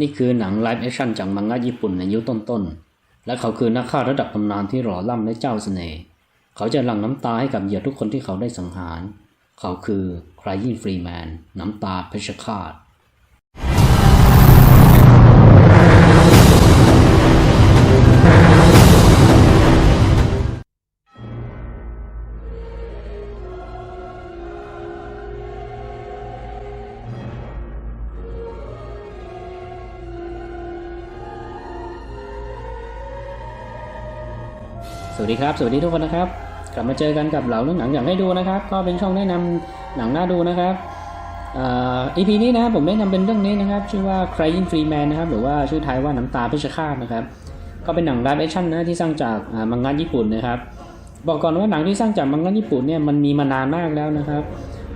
นี่คือหนังไลฟ์แอคชั่นจากมังงะญี่ปุ่นในยุคต้นๆ และเขาคือนักฆ่าระดับตำนานที่หล่อล่ำและเจ้าเสน่ห์เขาจะหลั่งน้ำตาให้กับเหยื่อทุกคนที่เขาได้สังหาร เขาคือไครยยินฟรีแมน น้ำตาเพชฌฆาต สวัสดีครับ สวัสดีทุกคนนะครับ กลับมาเจอกันกับเหล่าเรื่องหนังอยากให้ดูนะครับ ก็เป็นช่องแนะนำหนังน่าดูนะครับอ่อ EP นี้นะผมแนะนำเป็นเรื่องนี้นะครับ ชื่อว่า Crying Free Man นะครับ หรือว่าชื่อไทยว่าน้ำตาเพชฌฆาตนะครับ ก็เป็นหนังไลฟ์แอคชั่นนะที่สร้างจากมังงะญี่ปุ่นนะครับ บอกก่อนว่าหนังที่สร้างจากมังงะญี่ปุ่นเนี่ยมันมีมานานมากแล้วนะครับ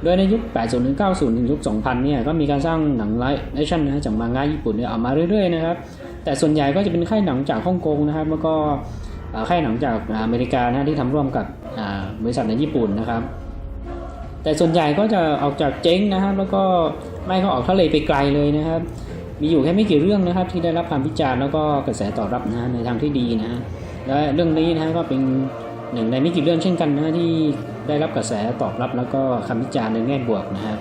โดยในยุค 80ถึง90ถึงยุค 2000 เนี่ยก็มีการสร้างหนังไลฟ์แอคชั่นนะจากมังงะญี่ปุ่นเนี่ยออกมาเรื่อยๆนะครับ แต่ส่วนใหญ่ก็จะเป็นค่ายหนังจากฮ่องกงนะครับ แล้วก็ ค่ายหนังจากอเมริกานะที่ทำร่วมกับบริษัทในญี่ปุ่นนะครับ แต่ส่วนใหญ่ก็จะออกจากเจ๊งนะครับ แล้วก็ไม่ก็ออกทะเลไปไกลเลยนะครับ มีอยู่แค่ไม่กี่เรื่องนะครับ ที่ได้รับความวิจารณ์แล้วก็กระแสตอบรับนะในทางที่ดีนะและเรื่องนี้นะก็เป็นหนึ่งในไม่กี่เรื่องเช่นกันนะที่ได้รับกระแสตอบรับแล้วก็คำวิจารณ์ในแง่บวกนะครับ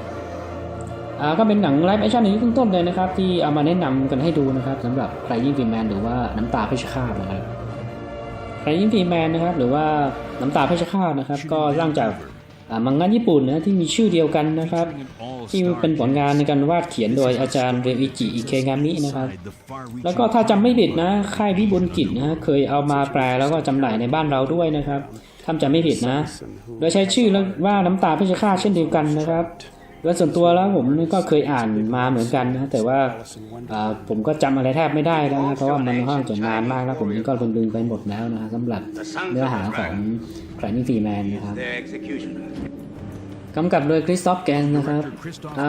ก็เป็นหนังไลฟ์แอคชั่นในยุคต้นๆเลยนะครับ ที่เอามาแนะนำกันให้ดูนะครับสำหรับใครยิ่งฟีแมนหรือว่าน้ำตาเพชฌฆาตนะครับ ใครยิ่งฟีแมนนะครับ หรือว่าน้ำตาเพชฌฆาตนะครับ ก็สร้างจากอ่ามังงะญี่ปุ่นนะที่มีชื่อเดียวกันนะครับ ที่เป็นผลงานในการวาดเขียนโดยอาจารย์เรอิจิอิเคงามินะครับ แล้วก็ถ้าจำไม่ผิดนะค่ายวิบุญกิจนะเคยเอามาแปลแล้วก็จำหน่ายในบ้านเราด้วยนะครับถ้าจำไม่ผิดนะ โดยใช้ชื่อว่าน้ำตาเพชฌฆาตเช่นเดียวกันนะครับ โดยส่วนตัวแล้วผมก็เคยอ่านมาเหมือนกันนะแต่ว่าผมก็จำอะไรแทบไม่ได้แล้วนะเพราะว่ามันค่อนข้างจะนานมากแล้วผมก็ลืมไปหมดแล้วนะสำหรับเนื้อหาของแคลนนี่ฟีแมนนะครับกำกับโดยคริสตอฟแกนนะครับ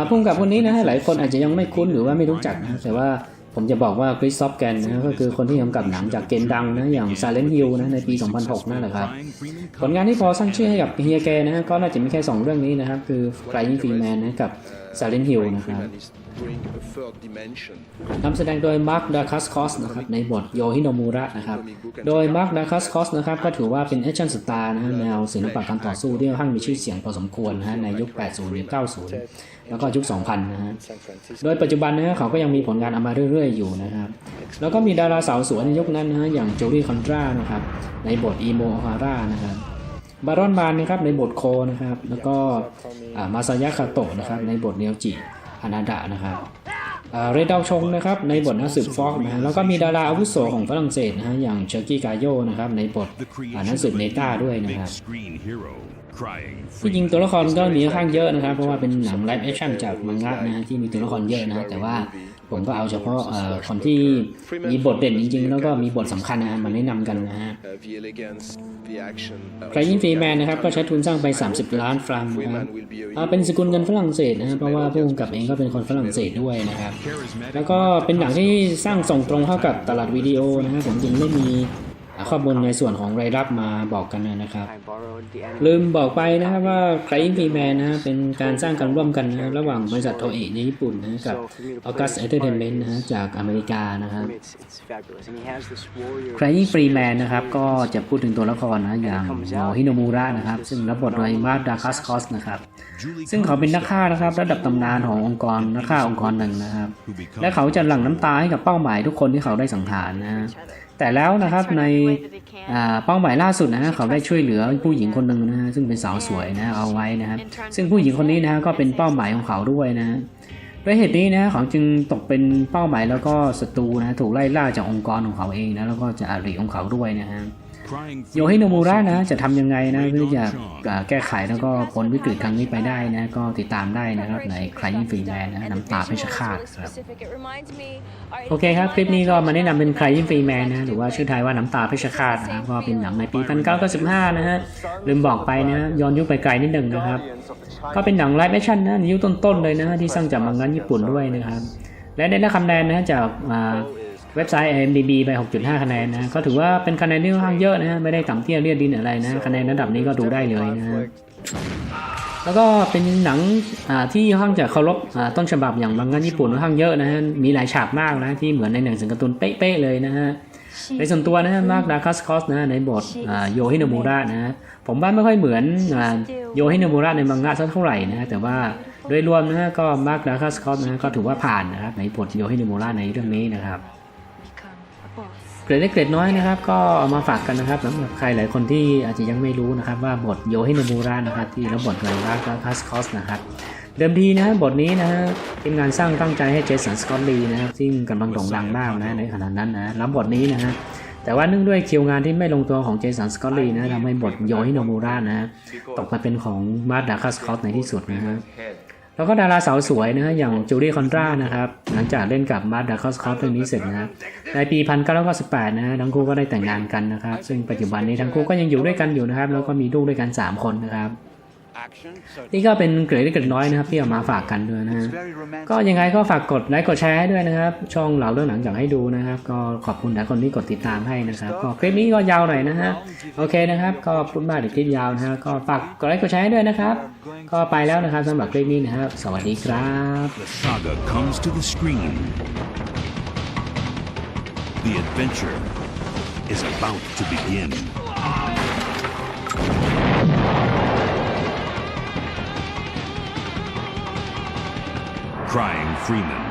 ผู้กำกับคนนี้นะหลายคนอาจจะยังไม่คุ้นหรือว่าไม่รู้จักนะแต่ว่า ผมจะบอกว่าคริสซอฟแกนนะก็คือคนที่กำกับหนังจากเกมดังนะอย่าง Silent Hill นะในปี 2006 นั่นแหละครับ ผลงานที่พอสร้างชื่อให้กับเฮียแกนะก็น่าจะมีแค่ 2 เรื่องนี้นะครับ คือ Flying Free Man นะกับ Silent Hill นะครับ Bring a third dimension. นำแสดงโดยมาร์คดาคัสคอสนะครับในบทโยฮิโนมูระนะครับ โดยมาร์คดาคัสคอสนะครับก็ถือว่าเป็นแอคชั่นสตาร์นะฮะแนวศิลปะการต่อสู้ที่ค่อนข้างมีชื่อเสียงพอสมควรนะฮะในยุค 80หรือ90 แล้วก็ยุค 2000 นะฮะ San Francisco. โดยปัจจุบันนะฮะเขาก็ยังมีผลงานออกมาเรื่อยๆ อยู่นะครับ แล้วก็มีดาราสาวสวยในยุคนั้นนะฮะอย่างโจลี่คอนตรานะครับในบทอีโมฮาร่านะครับบารอนบานนะครับในบทโคนะครับแล้วก็อ่ามาซายะคาโตะนะครับในบทเนียวจิ ฮานาดะนะครับอ่าเรดาวชงนะครับในบทนักสืบฟอกนะฮะแล้วก็มีดาราอาวุโสของฝรั่งเศสนะฮะอย่างเชอร์กี้กาโยนะครับในบทอ่านักสืบเนต้าด้วยนะครับ screen hero crying ที่จริงตัวละครก็มีค่อนข้างเยอะนะครับ เพราะว่าเป็นหนังไลฟ์แอคชั่นจากมังงะนะฮะที่มีตัวละครเยอะนะฮะแต่ว่า ผมก็เอาเฉพาะเอ่อคนที่มีบทเด่นจริงๆ แล้วก็มีบทสำคัญนะฮะมาแนะนำกันนะฮะ Uh, the elegance, the action. ใครยิ่งฟรีแมนนะครับก็ใช้ทุนสร้างไป 30 ล้านฟรังนะครับ Freeman will be a อ่าเป็นสกุลเงินฝรั่งเศสนะฮะเพราะว่าผู้กำกับเองก็เป็นคนฝรั่งเศสด้วยนะครับ แล้วก็เป็นหนังที่สร้างส่งตรงเข้ากับตลาดวิดีโอนะฮะผมจึงไม่มี ข้อมูลในส่วนของรายรับมาบอกกันนะครับ I borrowed the anime. ลืมบอกไปนะครับว่า Crying Free Man นะฮะเป็นการสร้างกันร่วมกันนะระหว่างบริษัทโทเอะในญี่ปุ่นนะกับ August Entertainment นะฮะจากอเมริกานะครับ It's, it's fabulous. And he has this warrior. Crying Free Man นะครับก็จะพูดถึงตัวละครนะอย่างโมฮิโนมูระนะครับ ซึ่งรับบทโดยมาร์ดาคัสคอสนะครับ ซึ่งเขาเป็นนักฆ่านะครับ ระดับตำนานขององค์กรนักฆ่าองค์กรหนึ่งนะครับ และเขาจะหลั่งน้ำตาให้กับเป้าหมายทุกคนที่เขาได้สังหารนะฮะ แต่แล้วนะครับในอ่าเป้าหมายล่าสุดนะฮะเขาได้ช่วยเหลือผู้หญิงคนหนึ่งนะฮะซึ่งเป็นสาวสวยนะเอาไว้นะครับซึ่งผู้หญิงคนนี้นะฮะก็เป็นเป้าหมายของเขาด้วยนะฮะด้วยเหตุนี้นะเขาจึงตกเป็นเป้าหมายแล้วก็ศัตรูนะถูกไล่ล่าจากองค์กรของเขาเองนะแล้วก็จะอาริของเขาด้วยนะฮะ crying โยฮิโนมูระนะจะทำยังไงนะเพื่อจะอ่าแก้ไขแล้วก็พ้นวิกฤตครั้งนี้ไปได้นะ ก็ติดตามได้นะครับในใครยิ่งฟรีแมนนะน้ำตาเพชฌฆาตครับโอเคครับ คลิปนี้ก็มาแนะนำเป็นใครยิ่งฟรีแมนนะหรือว่าชื่อไทยว่าน้ำตาเพชฌฆาตนะครับก็เป็นหนังในปี 1995 นะฮะลืมบอกไปนะฮะย้อนยุคไปไกลนิดหนึ่งนะครับ ก็เป็นหนังไลฟ์แอคชั่นนะในยุคต้นๆเลยนะฮะที่สร้างจากมังงะญี่ปุ่นด้วยนะครับและได้รับคะแนนนะฮะจากอ่า เว็บไซต์ IMDb ไป 6.5 คะแนนนะ ก็ถือว่าเป็นคะแนนที่ค่อนข้างเยอะนะฮะไม่ได้ต่ำเตี้ยเลียดดินอะไรนะ คะแนนระดับนี้ก็ดูได้เลยนะฮะแล้วก็เป็นหนังอ่าที่ค่อนข้างจะเคารพอ่าต้นฉบับอย่างมังงะญี่ปุ่นค่อนข้างเยอะนะฮะ มีหลายฉากมากนะที่เหมือนในหนังสือการ์ตูนเป๊ะๆเลยนะฮะในส่วนตัวนะฮะมาร์คดาคัสคอสนะในบทโยฮิโนมูระนะฮะผมว่าไม่ค่อยเหมือนโยฮิโนมูระในมังงะสักเท่าไหร่นะฮะแต่ว่าโดยรวมนะฮะก็มาร์คดาคัสคอสนะฮะก็ถือว่าผ่านนะครับในบทโยฮิโนมูระในเรื่องนี้นะครับเก รดเล็กเกรดน้อยนะครับ ก็เอามาฝากกันนะครับสำหรับใครหลายคนที่อาจจะยังไม่รู้นะครับ ว่าบทโยฮิโนมูระนะครับ ที่รับบทโดยราคาคัสคอสนะครับเดิมทีนะบทนี้นะฮะทีมงานสร้างตั้งใจให้เจสันสกอตลีนะครับซึ่งกำลังโด่งดังมากนะในขณะนั้นนะรับบทนี้นะฮะแต่ว่าเนื่องด้วยคิวงานที่ไม่ลงตัวของเจสันสกอตลีนะทำให้บทโยฮิโนมูระนะฮะตกมาเป็นของมาร์ดาคัสคอสในที่สุดนะฮะ แล้วก็ดาราสาวสวยนะฮะอย่างจูดี้คอนรานะครับ หลังจากเล่นกับมาร์ดาคอสคอฟเรื่องนี้เสร็จนะครับในปี 1998 นะฮะทั้งคู่ก็ได้แต่งงานกันนะครับ ซึ่งปัจจุบันนี้ทั้งคู่ก็ยังอยู่ด้วยกันอยู่นะครับ แล้วก็มีลูกด้วยกัน 3 คนนะครับ นี่ก็เป็นเกรดเล็กเกรดน้อยนะครับที่เอามาฝากกันด้วยนะฮะก็ยังไงก็ฝากกดไลค์กดแชร์ให้ด้วยนะครับ ช่องเหล่าเรื่องหนังอยากให้ดูนะครับ ก็ขอบคุณทุกคนที่กดติดตามให้นะครับ ก็คลิปนี้ก็ยาวหน่อยนะฮะโอเคนะครับ ก็พูดมากเดี๋ยวคลิปยาวนะฮะก็ฝากกดไลค์กดแชร์ให้ด้วยนะครับ ก็ไปแล้วนะครับสำหรับคลิปนี้นะครับสวัสดีครับ The saga comes to the screen. The adventure is about to begin. Freeman